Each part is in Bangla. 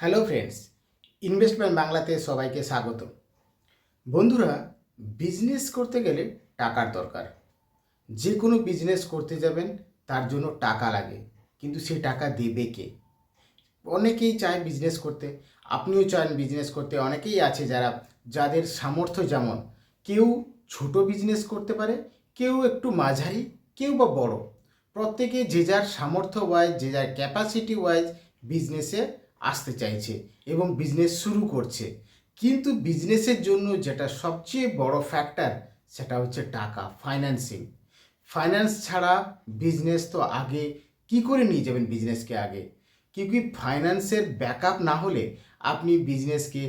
হ্যালো ফ্রেন্ডস, ইনভেস্টমেন্ট বাংলাতে সবাইকে স্বাগত। বন্ধুরা বিজনেস করতে গেলে টাকার দরকার। যে কোনো বিজনেস করতে যাবেন, তার জন্য টাকা লাগে। কিন্তু সেই টাকা দেবে কে? অনেকেই চায় বিজনেস করতে। আপনিও চান বিজনেস করতে। অনেকেই আছে যারা, যাদের সামর্থ্য যেমন, কেউ ছোট বিজনেস করতে পারে, কেউ একটু মাঝারি, কেউ বা বড়। প্রত্যেকে যে যার সামর্থ্য ওয়াইজ যে যার ক্যাপাসিটি ওয়াইজ বিজনেসে আসতে চাইছে এবং বিজনেস শুরু করছে। কিন্তু বিজনেসের জন্য যেটা সবচেয়ে বড় ফ্যাক্টর সেটা হচ্ছে টাকা ফাইন্যান্সিং ফাইন্যান্স ছাড়া বিজনেস তো আগে কি করে নিয়ে যাবেন বিজনেসকে আগে? কিউকি ফাইন্যান্সের ব্যাকআপ না হলে আপনি বিজনেসকে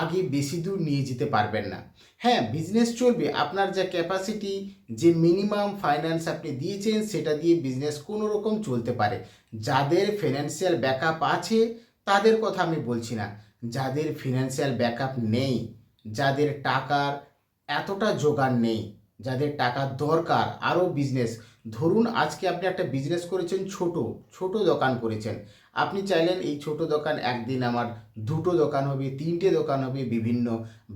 আগে বেশি দূর নিয়ে যেতে পারবেন না। হ্যাঁ বিজনেস চলবে। আপনার যা ক্যাপাসিটি যে মিনিমাম ফাইন্যান্স আপনি দিয়েছেন, সেটা দিয়ে বিজনেস কোনো রকম চলতে পারে। যাদের ফিনান্সিয়াল ব্যাকআপ আছে তাদের কথা আমি বলছি না। যাদের ফিনান্সিয়াল ব্যাকআপ নেই, যাদের টাকার এতটা জোগাড় নেই, যাদের টাকা দরকার আরও বিজনেস ধরুন আজকে আপনি একটা বিজনেস করেছেন ছোট ছোট দোকান করেছেন। আপনি চাইলেন এই ছোট দোকান একদিন আমার দুটো দোকান হবে, তিনটে দোকান হবে, বিভিন্ন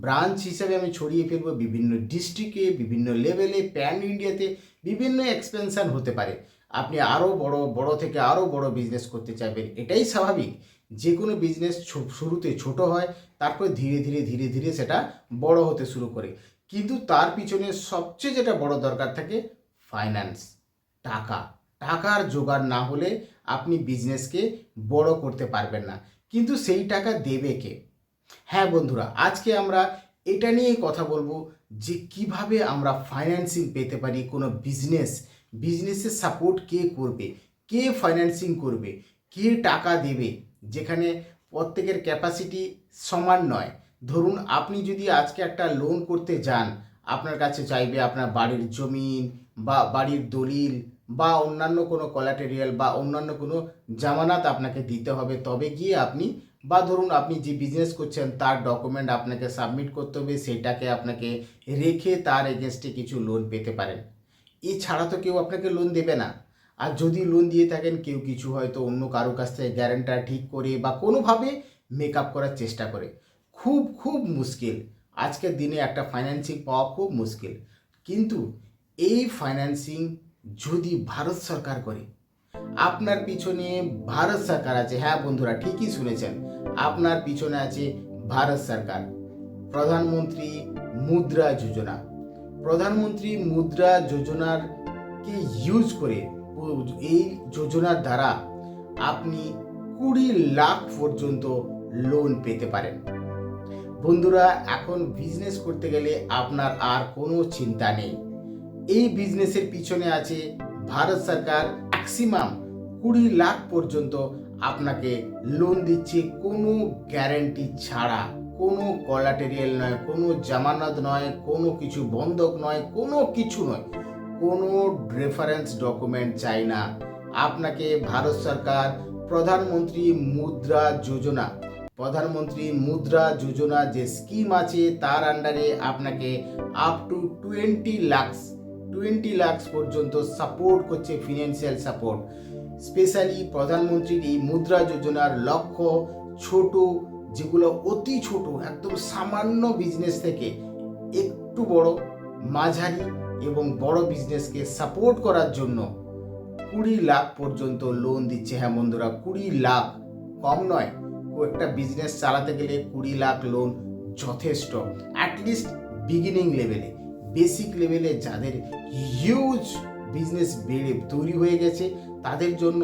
ব্রাঞ্চ হিসেবে আমি ছড়িয়ে ফেলব, বিভিন্ন ডিস্ট্রিক্টে বিভিন্ন লেভেলে প্যান ইন্ডিয়াতে বিভিন্ন এক্সপেনশান হতে পারে। আপনি আরও বড় বড় থেকে আরও বড় বিজনেস করতে চাইবেন, এটাই স্বাভাবিক। যে কোনো বিজনেস শুরুতে ছোট হয়, তারপর ধীরে ধীরে ধীরে ধীরে সেটা বড় হতে শুরু করে। কিন্তু তার পিছনে সবচেয়ে যেটা বড় দরকার থাকে ফাইন্যান্স টাকা। টাকার জোগাড় না হলে আপনি বিজনেসকে বড় করতে পারবেন না। কিন্তু সেই টাকা দেবে কে? হ্যাঁ বন্ধুরা, আজকে আমরা এটা নিয়ে কথা বলব যে কীভাবে আমরা ফাইন্যান্সিং পেতে পারি কোনো বিজনেস বিজনেসের সাপোর্ট কে করবে? কে ফাইন্যান্সিং করবে? কে টাকা দেবে? যেখানে প্রত্যেকের ক্যাপাসিটি সমান নয়। ধরুন, আপনি যদি আজকে একটা লোন করতে যান, আপনার কাছে চাইবে আপনার বাড়ির জমিন বা বাড়ির দলিল বা অন্যান্য কোনো কলাটেরিয়াল বা অন্যান্য কোনো জামানত আপনাকে দিতে হবে, তবে গিয়ে আপনি বা ধরুন, আপনি যে বিজনেস করছেন, তার ডকুমেন্ট আপনাকে সাবমিট করতে হবে, সেটাকে আপনাকে রেখে তার এগেনস্টে কিছু লোন পেতে পারেন। এছাড়া তো কেউ আপনাকে লোন দেবে না। আর যদি লোন দিয়ে থাকেন, কেউ কিছু হয়তো অন্য কারও কাছ থেকে গ্যারেন্টার ঠিক করে বা কোনোভাবে মেক আপ করার চেষ্টা করে। খুব খুব মুশকিল। আজকের দিনে একটা ফাইন্যান্সিং পাওয়া খুব মুশকিল। কিন্তু এই ফাইন্যান্সিং যদি ভারত সরকার করে, আপনার পিছনে ভারত সরকার আছে। হ্যাঁ বন্ধুরা, ঠিকই শুনেছেন, আপনার পিছনে আছে ভারত সরকার। প্রধানমন্ত্রী মুদ্রা যোজনা। প্রধানমন্ত্রী মুদ্রা যোজনার কে ইউজ করে এই যোজনার দ্বারা আপনি কুড়ি লাখ পর্যন্ত লোন পেতে পারেন। বন্ধুরা, এখন বিজনেস করতে গেলে আপনার আর কোনো চিন্তা নেই। এই বিজনেসের পিছনে আছে ভারত সরকার ম্যাক্সিমাম কুড়ি লাখ পর্যন্ত আপনাকে লোন দিচ্ছে কোনো গ্যারেন্টি ছাড়া। কোনো কলাটেরিয়াল নয়, কোনো জামানত নয়, কোনো কিছু বন্ধক নয়, কোনো কিছু নয়। কোনো রেফারেন্স ডকুমেন্ট চাই না। আপনাকে ভারত সরকার প্রধানমন্ত্রী মুদ্রা যোজনা, প্রধানমন্ত্রী মুদ্রা যোজনা যে স্কিম আছে, তার আন্ডারে আপনাকে up to twenty lakhs twenty lakhs পর্যন্ত সাপোর্ট করছে ফিনান্সিয়াল সাপোর্ট স্পেশালি প্রধানমন্ত্রীর এই মুদ্রা যোজনার লক্ষ্য ছোট, যেগুলো অতি ছোট, একদম সামান্য বিজনেস থেকে একটু বড়, মাঝারি এবং বড় বিজনেসকে সাপোর্ট করার জন্য কুড়ি লাখ পর্যন্ত লোন দিচ্ছে। হ্যাঁ বন্ধুরা, কুড়ি লাখ কম নয় একটা বিজনেস চালাতে গেলে কুড়ি লাখ লোন যথেষ্ট। অ্যাটলিস্ট বিগিনিং লেভেলে বেসিক লেভেলে যাদের হিউজ বিজনেস বেড়ে তৈরি হয়ে গেছে, তাদের জন্য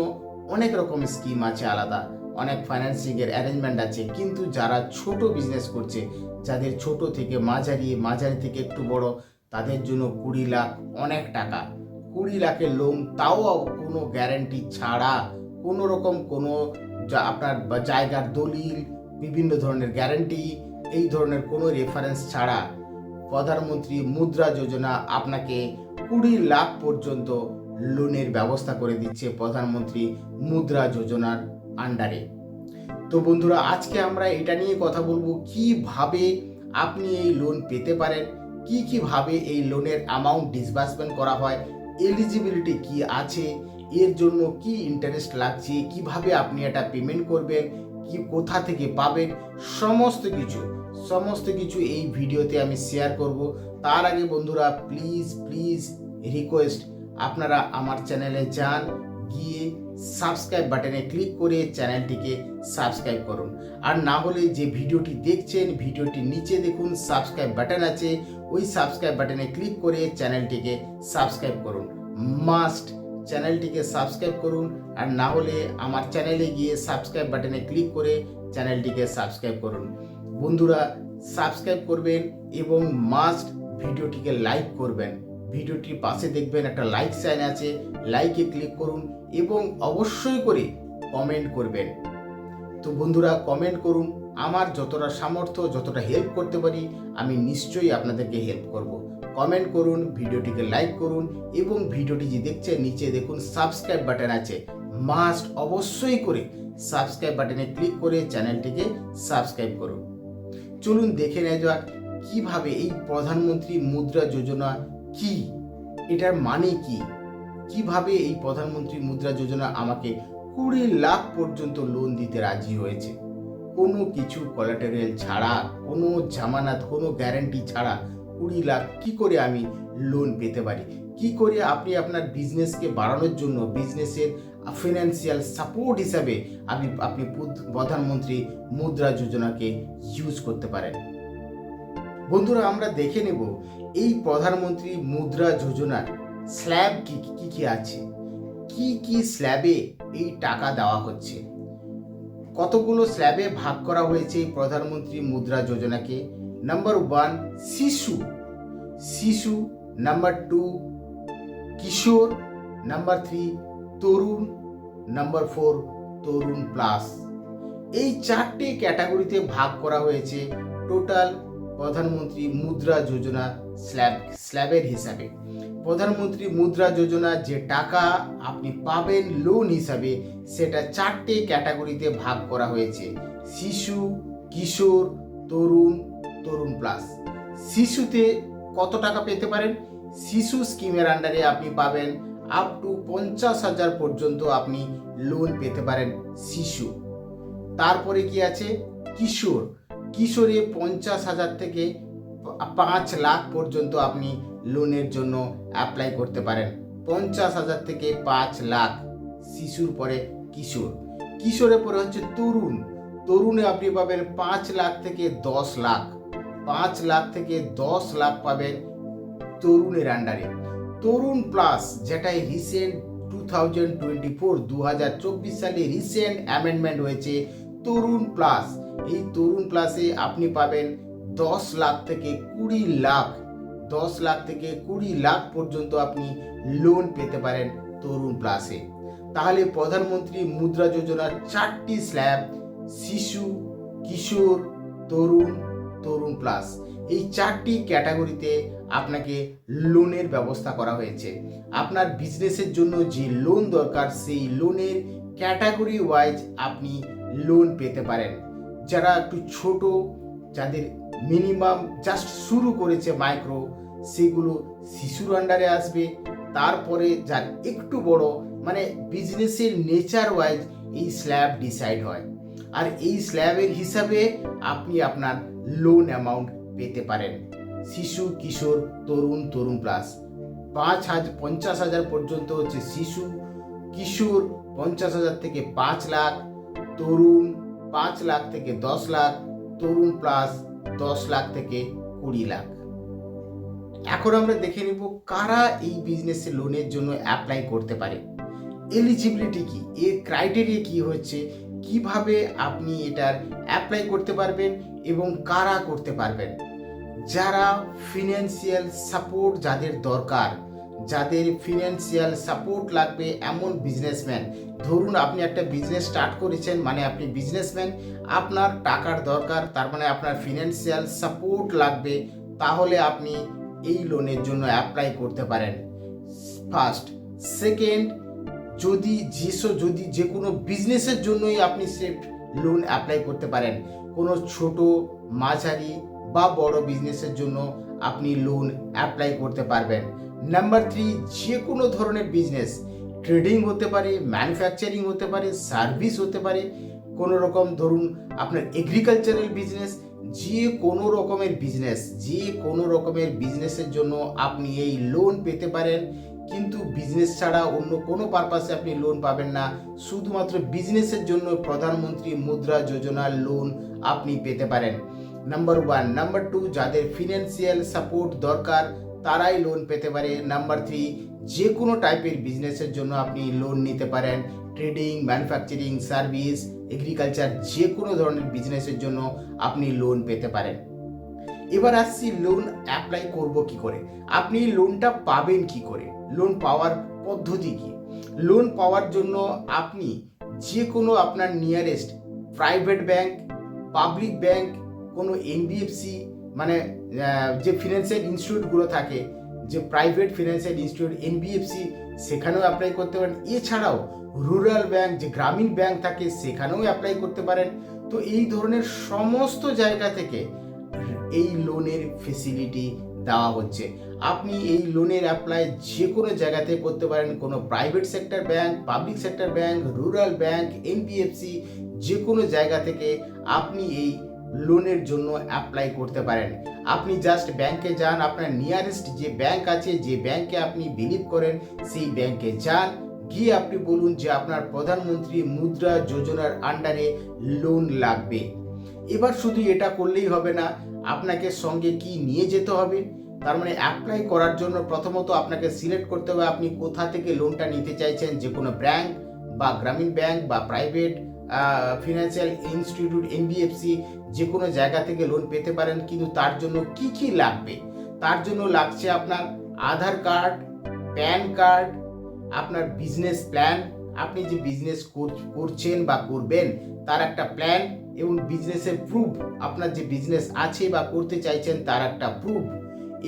অনেক রকম স্কিম আছে আলাদা। অনেক ফাইন্যান্সিংয়ের অ্যারেঞ্জমেন্ট আছে, কিন্তু যারা ছোট বিজনেস করছে, যাদের ছোট থেকে মাঝারি মাঝারি থেকে একটু বড় তাদের জন্য কুড়ি লাখ অনেক টাকা। কুড়ি লাখের লোন তাও কোনো গ্যারেন্টি ছাড়া কোনো রকম কোনো আপনার জায়গার দলিল, বিভিন্ন ধরনের গ্যারেন্টি এই ধরনের কোনো রেফারেন্স ছাড়া প্রধানমন্ত্রী মুদ্রা যোজনা আপনাকে কুড়ি লাখ পর্যন্ত লোনের ব্যবস্থা করে দিচ্ছে প্রধানমন্ত্রী মুদ্রা যোজনার আন্ডারে তো বন্ধুরা, আজকে আমরা এটা নিয়ে কথা বলব, কীভাবে আপনি এই লোন পেতে পারেন কি কীভাবে এই লোনের অ্যামাউন্ট ডিসবার্সমেন্ট করা হয়? এলিজিবিলিটি কি আছে? এর জন্য কি ইন্টারেস্ট লাগছে? কীভাবে আপনি এটা পেমেন্ট করবেন? কি কোথা থেকে পাবেন? সমস্ত কিছু সমস্ত কিছু এই ভিডিওতে আমি শেয়ার করব। তার আগে বন্ধুরা প্লিজ প্লিজ রিকোয়েস্ট আপনারা আমার চ্যানেলে যান। গিয়ে সাবস্ক্রাইব বাটনে ক্লিক করে চ্যানেলটিকে সাবস্ক্রাইব করুন। আর না হলে যে ভিডিওটি দেখছেন, ভিডিওটির নিচে দেখুন সাবস্ক্রাইব বাটন আছে, ওই সাবস্ক্রাইব বাটনে ক্লিক করে চ্যানেলটিকে সাবস্ক্রাইব করুন। মাস্ট চ্যানেলটিকে সাবস্ক্রাইব করুন, আর না হলে আমার চ্যানেলে গিয়ে সাবস্ক্রাইব বাটনে ক্লিক করে চ্যানেলটিকে সাবস্ক্রাইব করুন। বন্ধুরা সাবস্ক্রাইব করবেন এবং মাস্ট ভিডিওটিকে লাইক করবেন। ভিডিওটির পাশে দেখবেন একটা লাইক সাইন আছে লাইকে ক্লিক করুন এবং অবশ্যই করে কমেন্ট করবেন। তো বন্ধুরা কমেন্ট করুন, আমার যতটা সামর্থ্য, যতটা হেল্প করতে পারি, আমি নিশ্চয়ই আপনাদেরকে হেল্প করব। কমেন্ট করুন, ভিডিওটিকে লাইক করুন এবং ভিডিওটি যে দেখছেন, নিচে দেখুন সাবস্ক্রাইব বাটন আছে। মাস্ট অবশ্যই করে সাবস্ক্রাইব বাটনে ক্লিক করে চ্যানেলটিকে সাবস্ক্রাইব করুন। চলুন দেখে নেওয়া যাক, কীভাবে এই প্রধানমন্ত্রী মুদ্রা যোজনা কি? এটার মানে কি? কীভাবে এই প্রধানমন্ত্রী মুদ্রা যোজনা আমাকে কুড়ি লাখ পর্যন্ত লোন দিতে রাজি হয়েছে? কোনো কিছু কোলাটেরিয়াল ছাড়া, কোনো জামানত, কোনো গ্যারান্টি ছাড়া কুড়ি লাখ কি করে আমি লোন পেতে পারি? কি করে আপনি আপনার বিজনেসকে বাড়ানোর জন্য বিজনেসের ফিনান্সিয়াল সাপোর্ট হিসাবে আপনি আপনি প্রধানমন্ত্রী মুদ্রা যোজনাকে ইউজ করতে পারেন? বন্ধুরা, আমরা দেখে নেব এই প্রধানমন্ত্রী মুদ্রা যোজনার স্ল্যাব কি কি কি আছে? কি কি স্ল্যাবে এই টাকা দেওয়া হচ্ছে? কতগুলো স্ল্যাবে ভাগ করা হয়েছে এই প্রধানমন্ত্রী মুদ্রা যোজনাকে? নাম্বার ওয়ান, শিশু। শিশু। নাম্বার টু, কিশোর। নাম্বার থ্রি, তরুণ। নাম্বার ফোর, তরুণ প্লাস। এই চারটে ক্যাটাগরিতে ভাগ করা হয়েছে টোটাল প্রধানমন্ত্রী মুদ্রা যোজনা স্ল্যাব, স্ল্যাবের হিসাবে। প্রধানমন্ত্রী মুদ্রা যোজনা যে টাকা আপনি পাবেন লোন হিসাবে, সেটা চারটে ক্যাটাগরিতে ভাগ করা হয়েছে। শিশু, কিশোর, তরুণ তরুণ প্লাস। শিশুতে কত টাকা পেতে পারেন? শিশু স্কিমের আন্ডারে আপনি পাবেন আপ টু পঞ্চাশ হাজার পর্যন্ত আপনি লোন পেতে পারেন শিশু। তারপরে কি আছে? কিশোর। কিশোরে পঞ্চাশ হাজার থেকে পাঁচ লাখ পর্যন্ত আপনি লোনের জন্য অ্যাপ্লাই করতে পারেন। পঞ্চাশ হাজার থেকে পাঁচ লাখ শিশুর পরে কিশোর। কিশোরের পরে হচ্ছে তরুণ। তরুণে আপনি পাবেন পাঁচ লাখ থেকে দশ লাখ। পাঁচ লাখ থেকে দশ লাখ পাবেন তরুণের আন্ডারে তরুণ প্লাস যেটা recent two thousand twenty four দু হাজার চব্বিশ সালে রিসেন্ট অ্যামেন্ডমেন্ট হয়েছে, তরুণ প্লাস এই তরুণ প্লাসে আপনি পাবেন দশ লাখ থেকে কুড়ি লাখ, দশ লাখ থেকে কুড়ি লাখ পর্যন্ত আপনি লোন পেতে পারেন তরুণ প্লাসে তাহলে প্রধানমন্ত্রী মুদ্রা যোজনার চারটি স্ল্যাব শিশু, কিশোর, তরুণ তরুণ প্লাস এই চারটি ক্যাটাগরিতে আপনাকে লোনের ব্যবস্থা করা হয়েছে। আপনার বিজনেসের জন্য যে লোন দরকার, সেই লোনের ক্যাটাগরি ওয়াইজ আপনি লোন পেতে পারেন। যারা একটু ছোট, যাদের মিনিমাম জাস্ট শুরু করেছে মাইক্রো সেগুলো শিশুর আন্ডারে আসবে। তারপরে যার একটু বড় মানে বিজনেসের নেচার ওয়াইজ এই স্ল্যাব ডিসাইড হয়। আর এই স্ল্যাবের হিসাবে আপনি আপনার লোন অ্যামাউন্ট পেতে পারেন। শিশু, কিশোর, তরুণ তরুণ প্লাস পাঁচ হাজার পঞ্চাশ হাজার পর্যন্ত হচ্ছে শিশু, কিশোর, পঞ্চাশ হাজার থেকে পাঁচ লাখ, তরুণ পাঁচ লাখ থেকে দশ লাখ, তরুণ প্লাস দশ লাখ থেকে কুড়ি লাখ। এখন আমরা দেখে নিব কারা এই বিজনেসে লোনের জন্য অ্যাপ্লাই করতে পারে। এলিজিবিলিটি কি? এর ক্রাইটেরিয়া কি হচ্ছে? কীভাবে আপনি এটার অ্যাপ্লাই করতে পারবেন এবং কারা করতে পারবেন? যারা ফিনান্সিয়াল সাপোর্ট যাদের দরকার যাদের ফিনান্সিয়াল সাপোর্ট লাগবে এমন বিজনেসম্যান ধরুন আপনি একটা বিজনেস স্টার্ট করেছেন মানে আপনি বিজনেসম্যান আপনার টাকার দরকার, তার মানে আপনার ফিনান্সিয়াল সাপোর্ট লাগবে, তাহলে আপনি এই লোনের জন্য অ্যাপ্লাই করতে পারেন। ফার্স্ট সেকেন্ড যদি যেসব যদি যে কোনো বিজনেসের জন্যই আপনি সে লোন অ্যাপ্লাই করতে পারেন, কোনো ছোট, মাঝারি বা বড় বিজনেসের জন্য আপনি লোন অ্যাপ্লাই করতে পারবেন। নাম্বার থ্রি যে কোনো ধরনের বিজনেস ট্রেডিং হতে পারে ম্যানুফ্যাকচারিং হতে পারে সার্ভিস হতে পারে, কোনো রকম ধরুন আপনার এগ্রিকালচারাল বিজনেস যে কোনো রকমের বিজনেস যে কোনো রকমের বিজনেসের জন্য আপনি এই লোন পেতে পারেন। কিন্তু বিজনেস ছাড়া অন্য কোনো পারপাসে আপনি লোন পাবেন না। শুধুমাত্র বিজনেসের জন্য প্রধানমন্ত্রী মুদ্রা যোজনার লোন আপনি পেতে পারেন। নাম্বার ওয়ান নাম্বার টু যাদের ফিনান্সিয়াল সাপোর্ট দরকার তারাই লোন পেতে পারে। নাম্বার থ্রি যে কোনো টাইপের বিজনেসের জন্য আপনি লোন নিতে পারেন। ট্রেডিং ম্যানুফ্যাকচারিং সার্ভিস এগ্রিকালচার যে কোনো ধরনের বিজনেসের জন্য আপনি লোন পেতে পারেন। এবার আসছি লোন অ্যাপ্লাই করব কি করে? আপনি লোনটা পাবেন কি করে? লোন পাওয়ার পদ্ধতি কি? লোন পাওয়ার জন্য আপনি যে কোনো আপনার nearest private bank public bank কোনো এনবিএফসি মানে যে ফিনান্সিয়াল ইনস্টিটিউটগুলো থাকে, যে প্রাইভেট ফিনান্সিয়াল ইনস্টিটিউট এনবিএফসি সেখানেও অ্যাপ্লাই করতে পারেন। এছাড়াও রুরাল ব্যাংক যে গ্রামীণ ব্যাংক থাকে, সেখানেও অ্যাপ্লাই করতে পারেন। তো এই ধরনের সমস্ত জায়গা থেকে এই লোনের ফেসিলিটি দেওয়া হচ্ছে। আপনি এই লোনের অ্যাপ্লাই যে কোনো জায়গাতে করতে পারেন। কোনো private sector bank public sector bank rural bank NBFC যে কোনো জায়গা থেকে আপনি এই লোনের জন্য অ্যাপ্লাই করতে পারেন। আপনি জাস্ট ব্যাংকে যান, আপনার নিয়ারেস্ট যে ব্যাংক আছে, যে ব্যাংকে আপনি বিলিভ করেন, সেই ব্যাংকে যান। গিয়ে আপনি বলুন যে আপনার প্রধানমন্ত্রী মুদ্রা যোজনার আন্ডারে লোন লাগবে। এবার শুধু এটা করলেই হবে না, আপনাকে সঙ্গে কি নিয়ে যেতে হবে? তার মানে অ্যাপ্লাই করার জন্য প্রথমত আপনাকে সিলেক্ট করতে হবে আপনি কোথা থেকে লোনটা নিতে চাইছেন, যে কোনো ব্যাংক বা গ্রামীণ ব্যাংক বা প্রাইভেট ফিনান্সিয়াল ইনস্টিটিউট এনবিএফসি যে কোনো জায়গা থেকে লোন পেতে পারেন, কিন্তু তার জন্য কি কি লাগবে? তার জন্য লাগছে আপনার আধার কার্ড প্যান কার্ড আপনার বিজনেস প্ল্যান আপনি যে বিজনেস করছেন বা করবেন, তার একটা প্ল্যান এবং বিজনেসের প্রুফ আপনার যে বিজনেস আছে বা করতে চাইছেন, তার একটা প্রুফ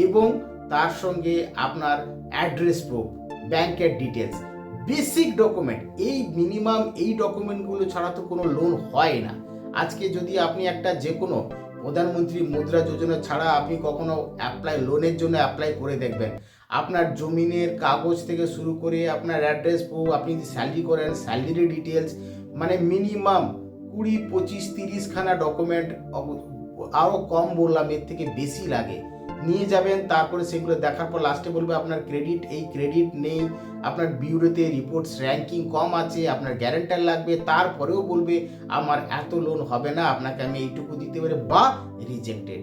এবং তার সঙ্গে আপনার অ্যাড্রেস প্রুফ ব্যাংকের ডিটেলস বেসিক ডকুমেন্ট এই মিনিমাম এই ডকুমেন্টগুলো ছাড়া তো কোনো লোন হয় না। আজকে যদি আপনি একটা যে কোনো প্রধানমন্ত্রী মুদ্রা যোজনা ছাড়া আপনি কখনো অ্যাপ্লাই লোনের জন্য অ্যাপ্লাই করে দেখবেন। আপনার জমিনের কাগজ থেকে শুরু করে আপনার অ্যাড্রেস প্রুফ আপনি যদি স্যালারি করেন স্যালারি ডিটেলস মানে মিনিমাম কুড়ি, পঁচিশ, তিরিশখানা ডকুমেন্ট আরও কম বললাম, এর থেকে বেশি লাগে। নিয়ে যাবেন, তারপরে সেগুলো দেখার পর লাস্টে বলবে আপনার ক্রেডিট এই ক্রেডিট নেই, আপনার বিউরোতে রিপোর্টস র্যাঙ্কিং কম আছে, আপনার গ্যারেন্টার লাগবে, তারপরেও বলবে, আমার এত লোন হবে না, আপনাকে আমি এইটুকু দিতে পারি বা রিজেক্টেড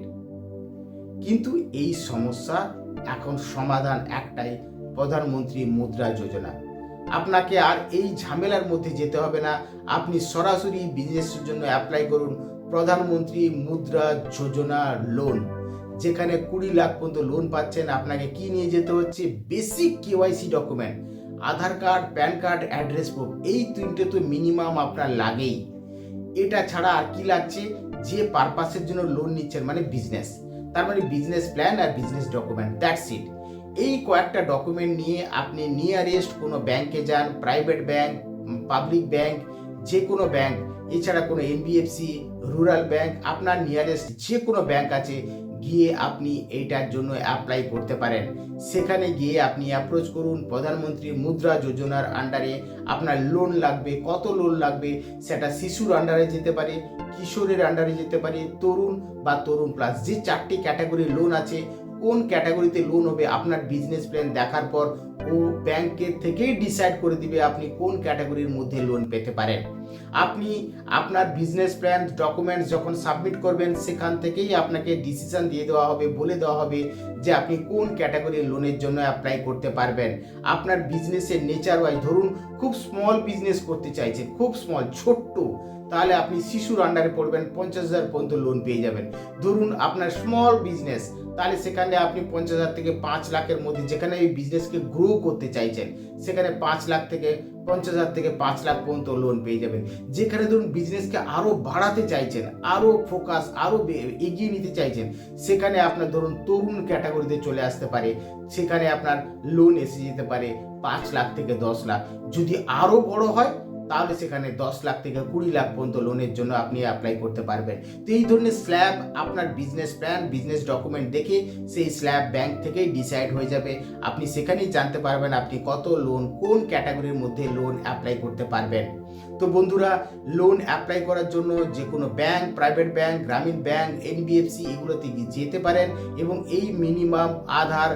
কিন্তু এই সমস্যা এখন সমাধান একটাই, প্রধানমন্ত্রী মুদ্রা যোজনা। আপনাকে আর এই ঝামেলার মধ্যে যেতে হবে না, আপনি সরাসরি বিজনেসের জন্য অ্যাপ্লাই করুন, প্রধানমন্ত্রী মুদ্রা যোজনা লোন যেখানে কুড়ি লাখ পর্যন্ত লোন পাচ্ছেন, আপনাকে কি নিয়ে যেতে হচ্ছে? Basic KYC document Aadhaar card PAN card address proof এই তিনটে তো মিনিমাম আপনার লাগেই। এটা ছাড়া আর কি লাগছে? যে পারপাসের জন্য লোন নিচ্ছেন মানে বিজনেস তার মানে বিজনেস প্ল্যান আর বিজনেস ডকুমেন্ট দ্যাটস ইট এই কয়েকটা ডকুমেন্ট নিয়ে আপনি নিয়ারেস্ট কোনো ব্যাংকে যান প্রাইভেট ব্যাংক পাবলিক ব্যাংক যে কোনো ব্যাংক এছাড়া কোনো এনবিএফসি রুরাল ব্যাংক আপনার নিয়ারেস্ট যে কোনো ব্যাংক আছে গিয়ে আপনি এইটার জন্য অ্যাপ্লাই করতে পারেন। সেখানে গিয়ে আপনি অ্যাপ্রোচ করুন প্রধানমন্ত্রী মুদ্রা যোজনার আন্ডারে আপনার লোন লাগবে, কত লোন লাগবে, সেটা শিশুর আন্ডারে যেতে পারে, কিশোরের আন্ডারে যেতে পারে, তরুণ বা তরুণ প্লাস যে চারটি ক্যাটাগরি লোন আছে কোন ক্যাটাগরিতে লোন হবে, আপনার বিজনেস প্ল্যান দেখার পর ও ব্যাংকের থেকেই ডিসাইড করে দিবে আপনি কোন ক্যাটাগরির মধ্যে লোন পেতে পারেন। আপনি আপনার বিজনেস প্ল্যান ডকুমেন্টস যখন সাবমিট করবেন, সেখান থেকেই আপনাকে ডিসিশন দিয়ে দেওয়া হবে, বলে দেওয়া হবে যে আপনি কোন ক্যাটাগরির লোনের জন্য অ্যাপ্লাই করতে পারবেন। আপনার বিজনেসের নেচার ওয়াইজ ধরুন, খুব স্মল বিজনেস করতে চাইছেন খুব স্মল ছোট্ট তাহলে আপনি শিশুর আন্ডারে পড়বেন, পঞ্চাশ হাজার পর্যন্ত লোন পেয়ে যাবেন। ধরুন আপনার স্মল বিজনেস তাহলে সেখানে আপনি পঞ্চাশ হাজার থেকে পাঁচ লাখের মধ্যে যেখানে এই বিজনেসকে গ্রো করতে চাইছেন, সেখানে পাঁচ লাখ থেকে পঞ্চাশ হাজার থেকে পাঁচ লাখ পর্যন্ত লোন পেয়ে যাবেন। যেখানে ধরুন বিজনেসকে আরও বাড়াতে চাইছেন আরও ফোকাস আরও এগিয়ে নিতে চাইছেন, সেখানে আপনার ধরুন তরুণ ক্যাটাগরিতে চলে আসতে পারে, সেখানে আপনার লোন এসে যেতে পারে পাঁচ লাখ থেকে দশ লাখ। যদি আরও বড় হয় তাহলে সেখানে দশ লাখ থেকে কুড়ি লাখ পর্যন্ত লোনের জন্য আপনি অ্যাপ্লাই করতে পারবেন। তো এই ধরনের স্ল্যাব আপনার বিজনেস প্ল্যান বিজনেস ডকুমেন্ট দেখে সেই স্ল্যাব ব্যাংক থেকেই ডিসাইড হয়ে যাবে। আপনি সেখানেই জানতে পারবেন আপনি কত লোন কোন ক্যাটাগরির মধ্যে লোন অ্যাপ্লাই করতে পারবেন। তো বন্ধুরা লোন অ্যাপ্লাই করার জন্য যে কোনো ব্যাংক প্রাইভেট ব্যাংক গ্রামীণ ব্যাংক এনবিএফসি এগুলোতে যেতে পারেন এবং এই minimum Aadhaar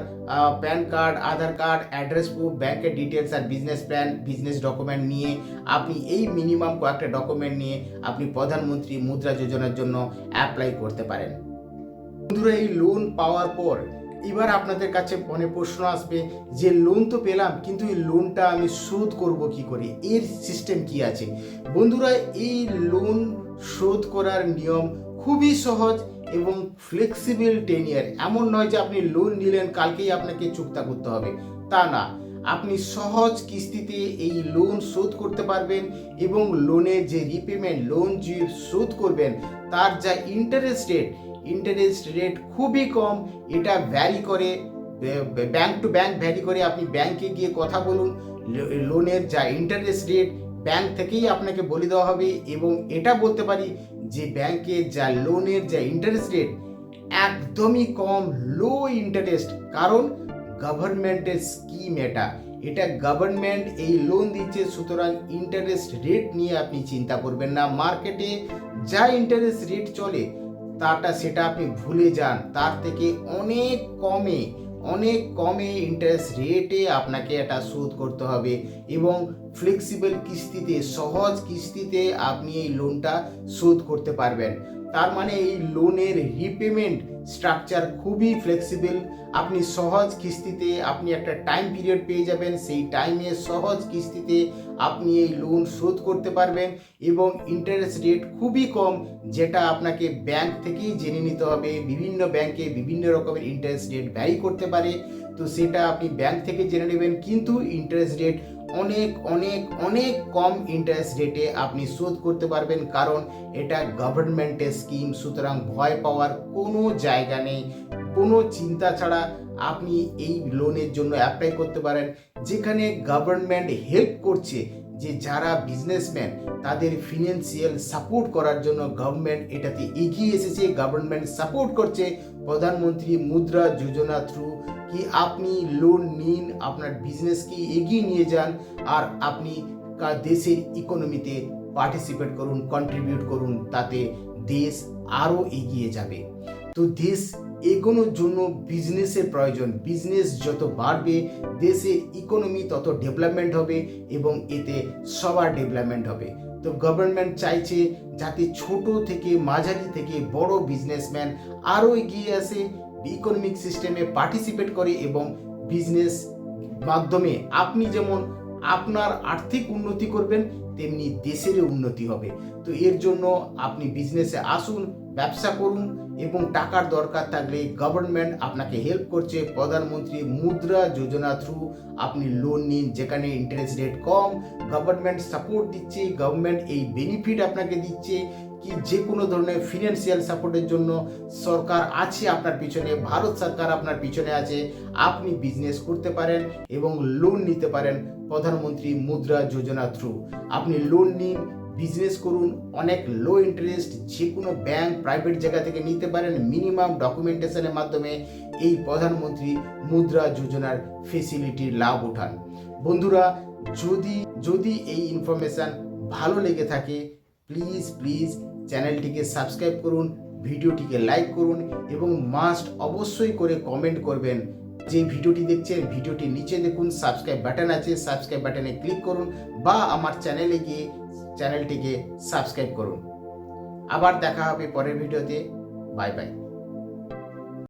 PAN card, Aadhaar card, address proof, ব্যাংকের ডিটেলস আর বিজনেস প্ল্যান, বিজনেস ডকুমেন্ট নিয়ে আপনি এই মিনিমাম কয়েকটা ডকুমেন্ট নিয়ে আপনি প্রধানমন্ত্রী মুদ্রা যোজনার জন্য অ্যাপ্লাই করতে পারেন। বন্ধুরা, এই লোন পাওয়ার পর এবার আপনাদের কাছে মনে প্রশ্ন আসবে যে লোন তো পেলাম, কিন্তু এই লোনটা আমি শোধ করব কি করে? এর সিস্টেম কি আছে? বন্ধুরা, এই লোন শোধ করার নিয়ম খুবই সহজ। এবং ফ্লেক্সিবল টেন ইয়ার এমন নয় যে আপনি লোন নিলেন, কালকেই আপনাকে চুক্তা করতে হবে। তা না। আপনি সহজ কিস্তিতে এই লোন শোধ করতে পারবেন এবং লোনের যে রিপেমেন্ট লোন যে শোধ করবেন, তার যা ইন্টারেস্ট রেট ইন্টারেস্ট রেট খুবই কম। এটা ভ্যারি করে ব্যাংক টু ব্যাংক ভ্যারি করে আপনি ব্যাংকে গিয়ে কথা বলুন। লোনের যা ইন্টারেস্ট রেট ব্যাংক থেকেই আপনাকে বলে দেওয়া হবে এবং এটা বলতে পারি যে ব্যাংকের যা লোনের যা ইন্টারেস্ট রেট একদমই কম লো ইন্টারেস্ট কারণ গভর্নমেন্টের স্কিম এটা। এটা গভর্নমেন্ট এই লোন দিচ্ছে, সুতরাং ইন্টারেস্ট রেট নিয়ে আপনি চিন্তা করবেন না। মার্কেটে যা ইন্টারেস্ট রেট চলে, তাটা সেটা আপনি ভুলে যান। তার থেকে অনেক কমে অনেক কমে ইন্টারেস্ট রেটে আপনাকে এটা শোধ করতে হবে এবং ফ্লেক্সিবল কিস্তিতে, সহজ কিস্তিতে আপনি এই লোনটা শোধ করতে পারবেন। তার মানে এই লোনের রিপেমেন্ট স্ট্রাকচার খুবই ফ্লেক্সিবল আপনি সহজ কিস্তিতে আপনি একটা টাইম পিরিয়ড পেয়ে যাবেন, সেই টাইমে সহজ কিস্তিতে আপনি এই লোন শোধ করতে পারবেন এবং ইন্টারেস্ট রেট খুবই কম, যেটা আপনাকে ব্যাংক থেকেই জেনে নিতে হবে। বিভিন্ন ব্যাংকে বিভিন্ন রকমের ইন্টারেস্ট রেট ভ্যারি করতে পারে। তো সেটা আপনি ব্যাংক থেকে জেনে নেবেন, কিন্তু ইন্টারেস্ট রেট অনেক অনেক অনেক কম ইন্টারেস্ট রেটে আপনি শোধ করতে পারবেন, কারণ এটা গভর্নমেন্টের স্কিম সুতরাং ভয় পাওয়ার কোনো জায়গা নেই। কোনো চিন্তা ছাড়া আপনি এই লোনের জন্য অ্যাপ্লাই করতে পারেন, যেখানে গভর্নমেন্ট হেল্প করছে। যে যারা বিজনেসম্যান তাদের ফিনান্সিয়াল সাপোর্ট করার জন্য গভর্নমেন্ট এটাতে এগিয়ে এসেছে গভর্নমেন্ট সাপোর্ট করছে প্রধানমন্ত্রী মুদ্রা যোজনা থ্রু কি আপনি লোন নিন, আপনার বিজনেসকে এগিয়ে নিয়ে যান আর আপনি দেশের ইকোনমিতে পার্টিসিপেট করুন কন্ট্রিবিউট করুন, তাতে দেশ আরও এগিয়ে যাবে। তো দেশ এগোনোর জন্য বিজনেসের প্রয়োজন। বিজনেস যত বাড়বে দেশের ইকোনমি তত ডেভেলপমেন্ট হবে এবং এতে সবার ডেভেলপমেন্ট হবে। তো গভর্নমেন্ট চাইছে যাতে ছোট থেকে মাঝারি থেকে বড় বিজনেসম্যান আরও এগিয়ে আসে ইকোনমিক সিস্টেমে পার্টিসিপেট করে এবং বিজনেস মাধ্যমে আপনি যেমন আপনার আর্থিক উন্নতি করবেন, তেমনি দেশেরও উন্নতি হবে। তো এর জন্য আপনি বিজনেসে আসুন, ব্যবসা করুন এবং টাকার দরকার থাকলে গভর্নমেন্ট আপনাকে হেল্প করছে। প্রধানমন্ত্রী মুদ্রা যোজনা থ্রু আপনি লোন নিন, যেখানে ইন্টারেস্ট রেট কম গভর্নমেন্ট সাপোর্ট দিচ্ছে গভর্নমেন্ট এই বেনিফিট আপনাকে দিচ্ছে। কি যে কোনো ধরনের ফিনান্সিয়াল সাপোর্টের জন্য সরকার আছে আপনার পিছনে, ভারত সরকার আপনার পিছনে আছে, আপনি বিজনেস করতে পারেন এবং লোন নিতে পারেন প্রধানমন্ত্রী মুদ্রা যোজনা থ্রু আপনি লোন নিন বিজনেস করুন, অনেক লো ইন্টারেস্ট যে কোনো ব্যাংক প্রাইভেট জায়গা থেকে নিতে পারেন মিনিমাম ডকুমেন্টেশনের মাধ্যমে এই প্রধানমন্ত্রী মুদ্রা যোজনার ফেসিলিটির লাভ উঠান। বন্ধুরা, যদি যদি এই ইনফরমেশান ভালো লেগে থাকে প্লিজ প্লিজ চ্যানেলটিকে সাবস্ক্রাইব করুন, ভিডিওটিকে লাইক করুন এবং মাস্ট অবশ্যই করে কমেন্ট করবেন। যে ভিডিওটি দেখছেন ভিডিওটি নিচে দেখুন সাবস্ক্রাইব বাটন আছে সাবস্ক্রাইব বাটনে ক্লিক করুন বা আমার চ্যানেলে গিয়ে চ্যানেলটিকে সাবস্ক্রাইব করুন। আবার দেখা হবে পরের ভিডিওতে। Bye bye